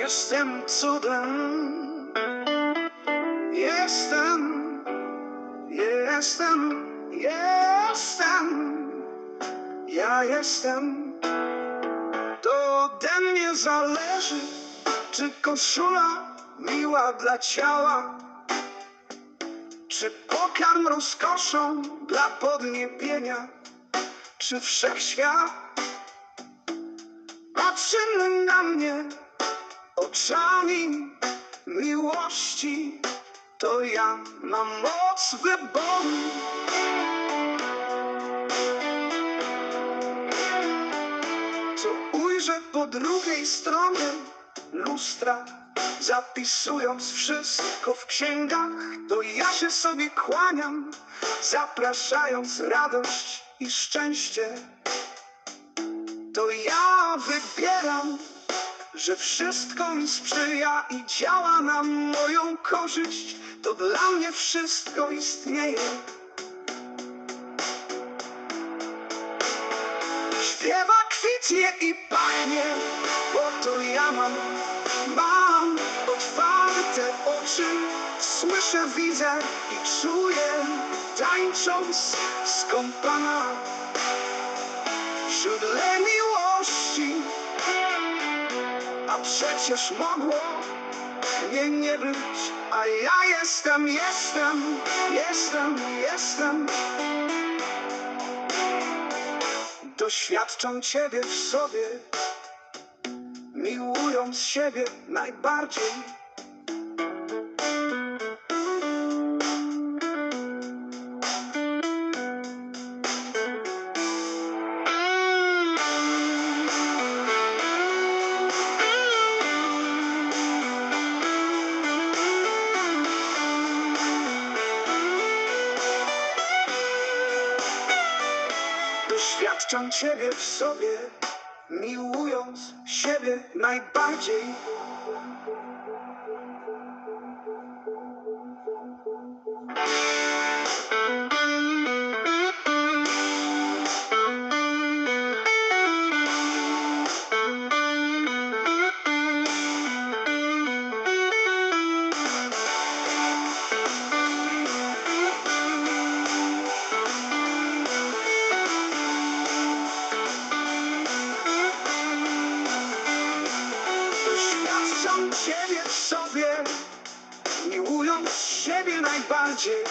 Jestem cudem. Jestem, jestem, jestem. Ja jestem. To ode mnie zależy, czy koszula miła dla ciała, czy pokarm rozkoszą dla podniebienia, czy wszechświat patrzy na mnie oczami miłości, to ja mam moc wyboru. Co ujrzę po drugiej stronie lustra, zapisując wszystko w księgach, to ja się sobie kłaniam, zapraszając radość i szczęście. To ja wybieram, że wszystko mi sprzyja i działa na moją korzyść. To dla mnie wszystko istnieje. Śpiewa, kwitnie i pachnie, bo to ja mam, mam otwarte oczy. Słyszę, widzę i czuję, tańcząc skąpana wśród miłości. Przecież mogło mnie nie być, a ja jestem, jestem, jestem, jestem. Doświadczam Ciebie w sobie, miłując siebie najbardziej. Doświadczam Ciebie w sobie, miłując siebie najbardziej. Siebie najbardziej.